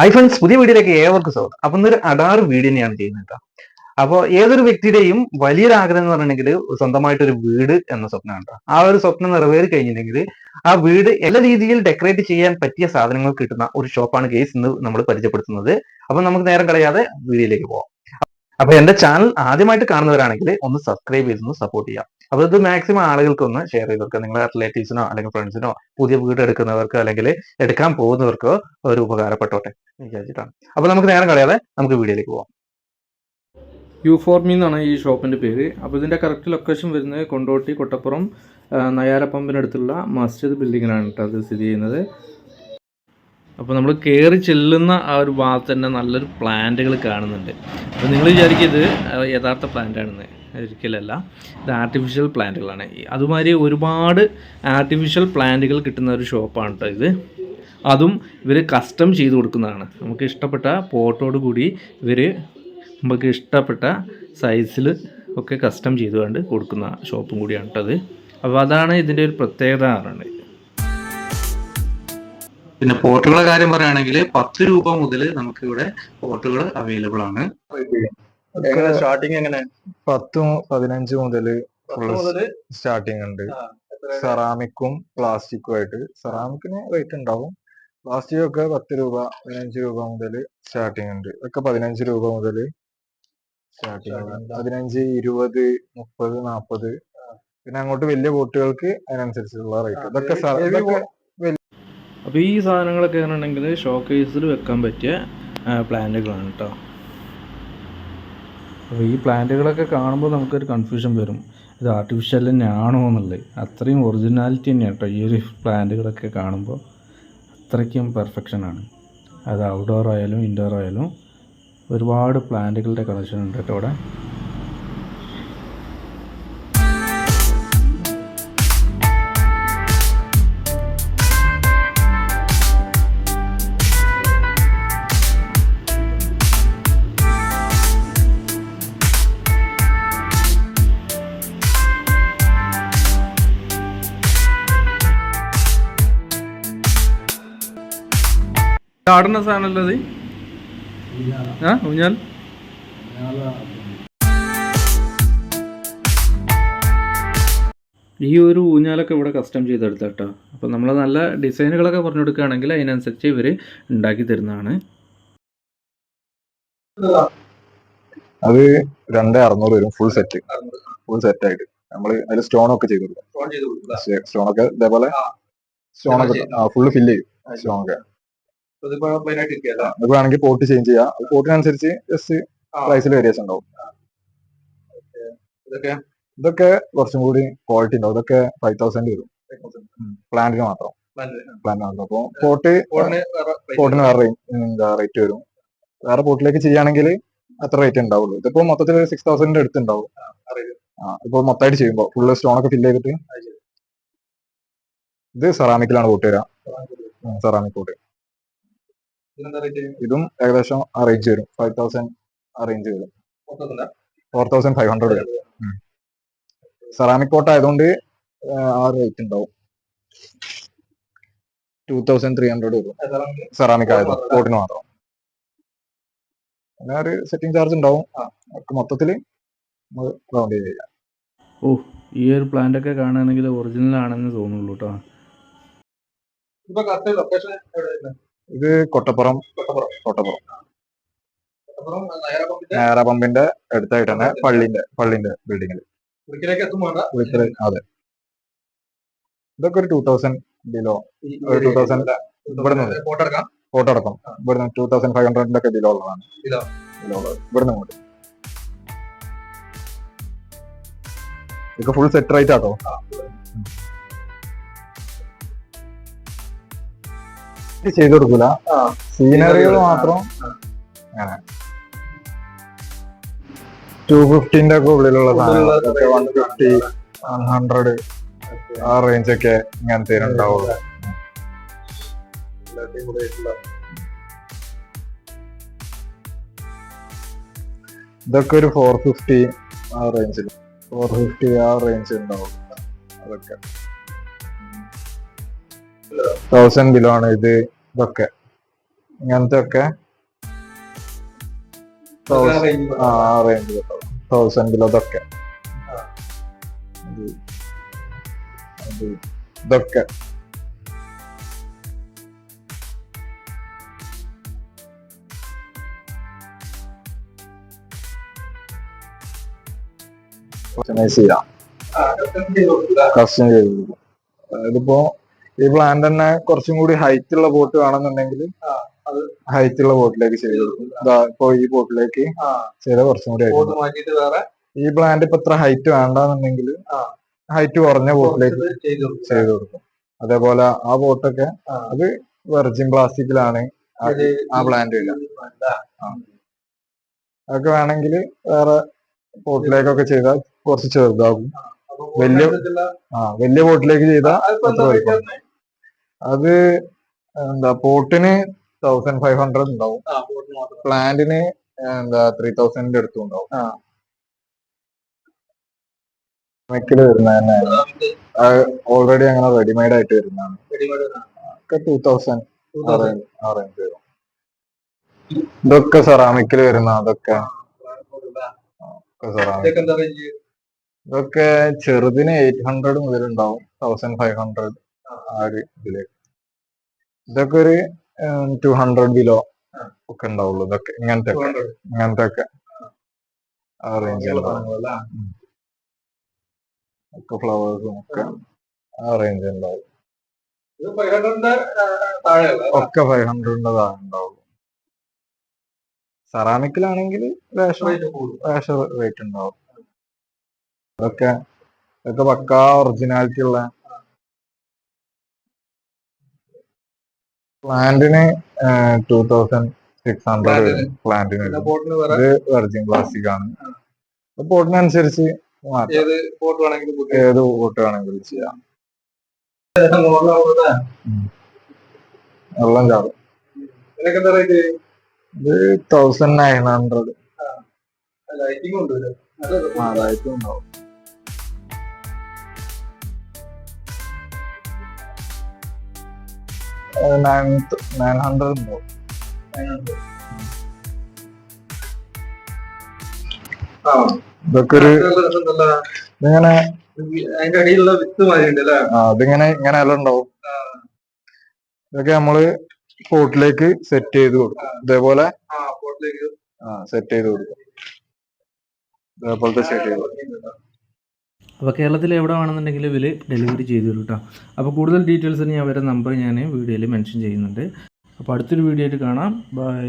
Hi friends പുതിയ വീഡിയോയിലേക്ക് ഏവർക്കും സ്വാഗതം. അപ്പൊ ഇന്നൊരു അടാർ വീഡിയോ തന്നെയാണ് ചെയ്യുന്നത് കേട്ടോ. അപ്പോൾ ഏതൊരു വ്യക്തിയുടെയും വലിയൊരു ആഗ്രഹം എന്ന് പറഞ്ഞിട്ടുണ്ടെങ്കിൽ സ്വന്തമായിട്ടൊരു വീട് എന്ന സ്വപ്നമാണ് കേട്ടോ. ആ ഒരു സ്വപ്നം നിറവേറി കഴിഞ്ഞിട്ടുണ്ടെങ്കിൽ ആ വീട് എല്ലാ രീതിയിൽ ഡെക്കറേറ്റ് ചെയ്യാൻ പറ്റിയ സാധനങ്ങൾ കിട്ടുന്ന ഒരു ഷോപ്പാണ് കേസ് ഇന്ന് നമ്മൾ പരിചയപ്പെടുത്തുന്നത്. അപ്പൊ നമുക്ക് നേരം കളയാതെ വീഡിയോയിലേക്ക് പോവാം. അപ്പൊ എന്റെ ചാനൽ ആദ്യമായിട്ട് കാണുന്നവരാണെങ്കിൽ ഒന്ന് സബ്സ്ക്രൈബ് ചെയ്തൊന്ന് സപ്പോർട്ട് ചെയ്യാം അപ്പൊ ഇത് മാക്സിമം ആളുകൾക്ക് ഒന്ന് ഷെയർ ചെയ്ത് നിങ്ങളുടെ റിലേറ്റീവ്സിനോ അല്ലെങ്കിൽ ഫ്രണ്ട്സിനോ പുതിയ വീട് എടുക്കുന്നവർക്കോ അല്ലെങ്കിൽ എടുക്കാൻ പോകുന്നവർക്കോ ഒരു ഉപകാരപ്പെട്ടോട്ടെ വിചാരിച്ചിട്ടാണ്. അപ്പൊ നമുക്ക് നേരം കളയാതെ നമുക്ക് വീഡിയോയിലേക്ക് പോവാം. യൂഫോർമി എന്നാണ് ഈ ഷോപ്പിന്റെ പേര്. അപ്പോൾ ഇതിന്റെ കറക്റ്റ് ലൊക്കേഷൻ വരുന്നത് കൊണ്ടോട്ടി കൊട്ടപ്പുറം നയാര പമ്പിനടുത്തുള്ള മസ്ജിദ് ബിൽഡിങ്ങിലാണ് കേട്ടോ അത് സ്ഥിതി ചെയ്യുന്നത്. അപ്പോൾ നമ്മൾ കയറി ചെല്ലുന്ന ആ ഒരു ഭാഗത്ത് തന്നെ നല്ലൊരു പ്ലാന്റുകൾ കാണുന്നുണ്ട്. അപ്പോൾ നിങ്ങൾ വിചാരിക്കും ഇത് യഥാർത്ഥ പ്ലാന്റ് ആണെന്ന്. ഒരിക്കലല്ല. ഇത് ആർട്ടിഫിഷ്യൽ പ്ലാന്റുകളാണ് അതുമാതിരി ഒരുപാട് ആർട്ടിഫിഷ്യൽ പ്ലാന്റുകൾ കിട്ടുന്ന ഒരു ഷോപ്പാണ് കേട്ടോ ഇത്. അതും ഇവർ കസ്റ്റം ചെയ്ത് കൊടുക്കുന്നതാണ്. നമുക്ക് ഇഷ്ടപ്പെട്ട പോട്ടോട് കൂടി ഇവർ നമുക്ക് ഇഷ്ടപ്പെട്ട സൈസിൽ ഒക്കെ കസ്റ്റം ചെയ്തുകൊണ്ട് കൊടുക്കുന്ന ഷോപ്പും കൂടിയാണ് കേട്ടോ അത് അപ്പോൾ അതാണ് ഇതിന്റെ ഒരു പ്രത്യേകത പറയുന്നത്. പിന്നെ പോർട്ടുകളുടെ കാര്യം പറയുകയാണെങ്കിൽ പത്ത് രൂപ മുതൽ നമുക്ക് ഇവിടെ പോർട്ടുകൾ അവൈലബിൾ ആണ്. സ്റ്റാർട്ടിങ് എങ്ങനെ? പത്തും പതിനഞ്ച് മുതൽ സ്റ്റാർട്ടിങ് ഉണ്ട്. സെറാമിക്കും പ്ലാസ്റ്റിക്കും ആയിട്ട്. സെറാമിക്കിന് റേറ്റ് ഉണ്ടാവും. പ്ലാസ്റ്റിക് ഒക്കെ പത്ത് രൂപ പതിനഞ്ച് രൂപ മുതൽ സ്റ്റാർട്ടിങ് ഉണ്ട്. ഒക്കെ പതിനഞ്ച് രൂപ മുതൽ സ്റ്റാർട്ടിങ് പതിനഞ്ച് ഇരുപത് മുപ്പത് നാപ്പത്. പിന്നെ അങ്ങോട്ട് വലിയ ബോട്ടുകൾക്ക് അതിനനുസരിച്ചുള്ള റേറ്റ് ഇതൊക്കെ അപ്പോൾ ഈ സാധനങ്ങളൊക്കെ ആണെന്നുണ്ടെങ്കിൽ കേസിൽ വെക്കാൻ പറ്റിയ പ്ലാന്റുകളാണ് കേട്ടോ അപ്പോൾ ഈ പ്ലാന്റുകളൊക്കെ കാണുമ്പോൾ നമുക്കൊരു കൺഫ്യൂഷൻ വരും. ഇത് ആർട്ടിഫിഷ്യൽ തന്നെയാണോ എന്നുള്ളത്. അത്രയും ഒറിജിനാലിറ്റി തന്നെയാണ് കേട്ടോ ഈ ഒരു പ്ലാന്റുകളൊക്കെ കാണുമ്പോൾ. അത്രയ്ക്കും പെർഫെക്ഷനാണ് അത് ഔട്ട്ഡോർ ആയാലും ഇൻഡോർ ആയാലും ഒരുപാട് പ്ലാന്റുകളുടെ കളക്ഷൻ ഉണ്ട് കേട്ടോ ഇവിടെ. ചാടുന്ന സാധനമല്ലത് ആ ഊഞ്ഞാൽ? ഈ ഒരു ഊഞ്ഞാലൊക്കെ ഇവിടെ കസ്റ്റം ചെയ്തെടുത്ത കേട്ടോ അപ്പോൾ നമ്മൾ നല്ല ഡിസൈനുകളൊക്കെ പറഞ്ഞു കൊടുക്കുകയാണെങ്കിൽ അതിനനുസരിച്ച് ഇവർ ഉണ്ടാക്കി തരുന്നതാണ്. അത് രണ്ട് അറുന്നൂറ് വരും ഫുൾ സെറ്റ് ഫുൾ സെറ്റ് ആയിട്ട്. നമ്മൾ അതിൽ സ്റ്റോൺ ഒക്കെ ചെയ്ത് കൊടുക്കും. സ്റ്റോൺ ഒക്കെ ഇതേപോലെ സ്റ്റോൺ ഒക്കെ ഫുള്ള് ഫില്ല് ചെയ്യും സ്റ്റോൺ ഒക്കെ. നമുക്ക് വേണമെങ്കിൽ പോട്ട് ചേഞ്ച് ചെയ്യാം. പോർട്ടിനനുസരിച്ച് ജസ്റ്റ് പ്രൈസിൽ വേരിയേഷൻ ഉണ്ടാവും. ഇതൊക്കെ? കുറച്ചും കൂടി ക്വാളിറ്റി ഉണ്ടാവും. ഇതൊക്കെ ഫൈവ് തൗസൻഡ് വരും. പ്ലാന്റിന് മാത്രം. പ്ലാന്റ് മാത്രം. അപ്പൊ പോട്ട് പോട്ടിന് വേറെ റേറ്റ് വരും. വേറെ പോർട്ടിലേക്ക് ചെയ്യുകയാണെങ്കിൽ അത്ര റേറ്റ് ഉണ്ടാവുള്ളൂ. ഇതിപ്പോ മൊത്തത്തിൽ സിക്സ് തൗസൻഡിന്റെ അടുത്തുണ്ടാവും ആ ഇപ്പൊ മൊത്തമായിട്ട് ചെയ്യുമ്പോ ഫുള്ള് സ്റ്റോൺ ഒക്കെ ഫില്ല് ചെയ്തിട്ട് ഇത് സെറാമിക്കിലാണ് പോട്ട് വരാം സെറാമിക് പോട്ട് ഇതും ഏകദേശം ആ റേഞ്ച് വരും. ഫൈവ് തൗസൻഡ് ആ റേഞ്ച് വരും. ഫോർ തൗസൻഡ് ഫൈവ് ഹൺഡ്രഡ് വരും. സെറാമിക് പോട്ട് ആയതുകൊണ്ട് ആ, റേറ്റ് ഉണ്ടാവും. ടൂ തൗസൻഡ് ത്രീ ഹൺഡ്രഡ് വരും. സെറാമിക് ആയത് കോട്ടിന് മാത്രം അങ്ങനെ ഒരു സെറ്റിംഗ് ചാർജ് ഉണ്ടാവും. മൊത്തത്തിൽ റൗണ്ട് ചെയ്ത് ചെയ്യാം ഓ ഈ ഒരു പ്ലാന്റ് ഒക്കെ കാണുകയാണെങ്കിൽ ഒറിജിനൽ ആണെന്ന് തോന്നുള്ളൂ കേട്ടോ ഇപ്പൊ കറക്റ്റ് ലൊക്കേഷൻ ഇത് കൊട്ടപ്പുറം. കൊട്ടപ്പുറം. നയറ പമ്പിന്റെ. അടുത്തായിട്ട് തന്നെ പള്ളിന്റെ പള്ളിന്റെ ബിൽഡിങ്ങിൽ അതെ. ഇതൊക്കെ ഒരു ടൂ തൗസൻഡ് ബിലോ ഒരു ടൂ തൗസൻഡ് ഇവിടുന്ന് ഫോട്ടോ അടക്കം ഇവിടുന്ന് ടൂ തൗസൻഡ് ഫൈവ് ഹൺഡ്രഡിന്റെ ഒക്കെ ബിലോ ഉള്ളതാണ്. Below. ബിലോ ഉള്ളത്. ഇവിടുന്ന് അങ്ങോട്ട് ഇതൊക്കെ ഫുൾ സെറ്റ് റേറ്റ് ആട്ടോ. ഇത് ചെയ്ത് കൊടുക്കൂല. സീനറികൾ മാത്രം. അങ്ങനെ. ടു ഫിഫ്റ്റിന്റെ ഒക്കെ ഉള്ളിലുള്ള വൺ ഫിഫ്റ്റി വൺ ഹൺഡ്രഡ് ആ റേഞ്ച് ഒക്കെ ഇങ്ങനത്തെ ഉണ്ടാവുള്ളൂ. ഇതൊക്കെ ഒരു ഫോർ ഫിഫ്റ്റി ആ റേഞ്ചിൽ ഫോർ ഫിഫ്റ്റി ആ റേഞ്ച് ഉണ്ടാവും അതൊക്കെ. തൗസൻഡ് ബിലോ ആണ് ഇത്. ഇതൊക്കെ. ഇങ്ങനത്തെ ഒക്കെ ആ റേഞ്ച് തൗസൻഡിലതൊക്കെ ഇത് അത് ഇതൊക്കെ. കസ്റ്റമൈസ് ചെയ്യാം. കസ്റ്റം ചെയ്ത് ഇതിപ്പോ ഈ പ്ലാന്റ് തന്നെ കുറച്ചും കൂടി ഹൈറ്റ് ഉള്ള ബോട്ട് വേണമെന്നുണ്ടെങ്കിൽ ഹൈറ്റ് ഉള്ള ബോട്ടിലേക്ക് ചെയ്ത് കൊടുക്കും. ഇപ്പൊ ഈ ബോട്ടിലേക്ക് ചെയ്ത കുറച്ചും കൂടി ഈ പ്ലാന്റ് ഇപ്പൊ ഇത്ര ഹൈറ്റ് വേണ്ടെന്നുണ്ടെങ്കിൽ. ഹൈറ്റ് കുറഞ്ഞ ബോട്ടിലേക്ക് ചെയ്ത് കൊടുക്കും. അതേപോലെ ആ ബോട്ടൊക്കെ അത് വെർജിൻ പ്ലാസ്റ്റിക്കിലാണ് ആ- പ്ലാന്റ് ഇല്ല അതൊക്കെ വേണമെങ്കിൽ വേറെ ബോട്ടിലേക്കൊക്കെ ചെയ്താൽ കുറച്ച് ചെറുതാകും. വലിയ- ആ വലിയ ബോട്ടിലേക്ക് ചെയ്താൽ അത്ര വലിപ്പം. അത് എന്താ പോട്ടിന് തൗസൻഡ് ഫൈവ് ഹൺഡ്രഡ് ഉണ്ടാവും. പ്ലാന്റിന് എന്താ ത്രീ തൗസൻഡിന്റെ അടുത്തും ഉണ്ടാവും. മെക്കിൽ വരുന്ന തന്നെ. ഓൾറെഡി അങ്ങനെ റെഡിമെയ്ഡ് ആയിട്ട് വരുന്നതാണ്. ready-made ഒക്കെ ടൂ തൗസൻഡ് 2000. ആ റേഞ്ച് വരും. ഇതൊക്കെ സെറാമിക്കിൽ വരുന്ന അതൊക്കെ. ഇതൊക്കെ ചെറുതിന് എയ്റ്റ് ഹൺഡ്രഡ് മുതൽ ഉണ്ടാവും. തൗസൻഡ് ഫൈവ് ഹൺഡ്രഡ് ആ ഒരു ഇതിലേക്ക് ഇതൊക്കെ ഒരു ടു ഹൺഡ്രഡ് ബിലോ ഒക്കെ ഉണ്ടാവുള്ളൂ. ഇതൊക്കെ ഇങ്ങനത്തെ ഒക്കെ. 200. ഇങ്ങനത്തെ ഒക്കെ. ആ റേഞ്ച് ഇങ്ങനെയുള്ള സാധനങ്ങളല്ലേ? ഒക്കെ ഫ്ലവേഴ്സും ഒക്കെ ആ റേഞ്ച് ഉണ്ടാവും. ഇത് 500 ന്റെ, ആ, ഒക്കെ ഫൈവ് ഹൺഡ്രഡിന്റെ താഴെ ഉണ്ടാവുള്ളൂ. സെറാമിക്കിലാണെങ്കിൽ റേഷൻ. റേഷൻ റേറ്റ് ഉണ്ടാവും. അതൊക്കെ ഇതൊക്കെ പക്കാ ഒറിജിനാലിറ്റി ഉള്ള പ്ലാന്റിന് ടൂ തൗസൻഡ് സിക്സ് ഹൺഡ്രഡ് പ്ലാന്റിന് വെർജിൻ പ്ലാസ്റ്റിക് ആണ്. പോട്ടിനനുസരിച്ച് ഏത് പോട്ട് വേണമെങ്കിലും ചെയ്യാം. വെള്ളം ചാടും. റേറ്റ് ഇത് തൗസൻഡ് നയൻ ഹൺഡ്രഡ് ലൈറ്റിംഗ് ഉണ്ടാവും. നയൻ നയൻ ഹൺഡ്രഡ് ആ, ഇതൊക്കെ ഒരു ഇതിങ്ങനെ അതിന്റെ അടിയിലുള്ള വിത്ത് മാതിരി ആ ഇങ്ങനെ എല്ലാം ഉണ്ടാവും. ഇതൊക്കെ നമ്മൾ പോട്ടിലേക്ക് സെറ്റ് ചെയ്ത് കൊടുക്കും. ഇതേപോലെ സെറ്റ് ചെയ്ത് കൊടുക്കും. ഇതേപോലത്തെ സെറ്റ് ചെയ്ത് കൊടുക്കും. അപ്പോൾ കേരളത്തിൽ എവിടെ വേണമെന്നുണ്ടെങ്കിൽ ഇവർ ഡെലിവറി ചെയ്തു തരും കേട്ടോ അപ്പോൾ കൂടുതൽ ഡീറ്റെയിൽസിന് ഞാൻ അവരുടെ നമ്പർ ഞാൻ വീഡിയോയിൽ മെൻഷൻ ചെയ്യുന്നുണ്ട്. അപ്പോൾ അടുത്തൊരു വീഡിയോ ആയിട്ട് കാണാം. ബൈ